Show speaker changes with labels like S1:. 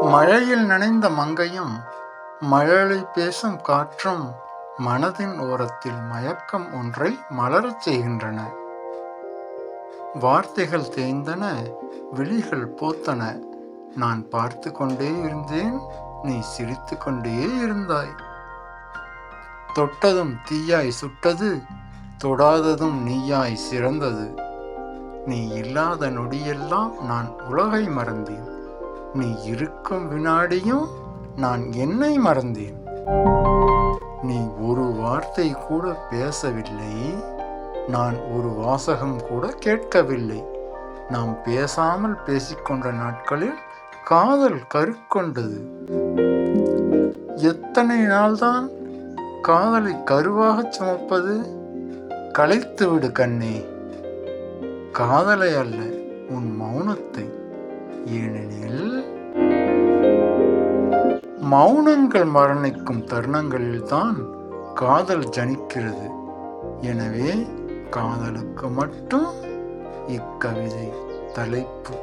S1: மழையில் நனைந்த மங்கையும் மழலை பேசும் காற்றும் மனதின் ஓரத்தில் மயக்கம் ஒன்றை மலரச் செய்கின்றன. வார்த்தைகள் தேய்ந்தன விழிகள் பூத்தன. நான் பார்த்து கொண்டே இருந்தேன் நீ சிரித்து கொண்டே இருந்தாய். தொட்டதும் தீயாய் சுட்டது தொடாததும் நீயாய் சிறந்தது. நீ இல்லாத நொடியெல்லாம் நான் உலகை மறந்தேன். நீ இருக்கும் வினாடியும் நான் என்னை மறந்தேன். நீ ஒரு வார்த்தை கூட பேசவில்லை. நான் ஒரு வாசகம் கூட கேட்கவில்லை. நாம் பேசாமல் பேசிக்கொண்ட நாட்களில் காதல் கருக்கொண்டது. எத்தனை நாள்தான் காதலை கருவாகச் சுமப்பது? களைத்துவிடு கண்ணே. காதலை அல்ல உன் மௌனத்தை. ஏனெனில் மௌனங்கள் மரணிக்கும் தருணங்களில்தான் காதல் ஜனிக்கிறது. எனவே காதலுக்கு மட்டும் இக்கவிதை தலைப்பு.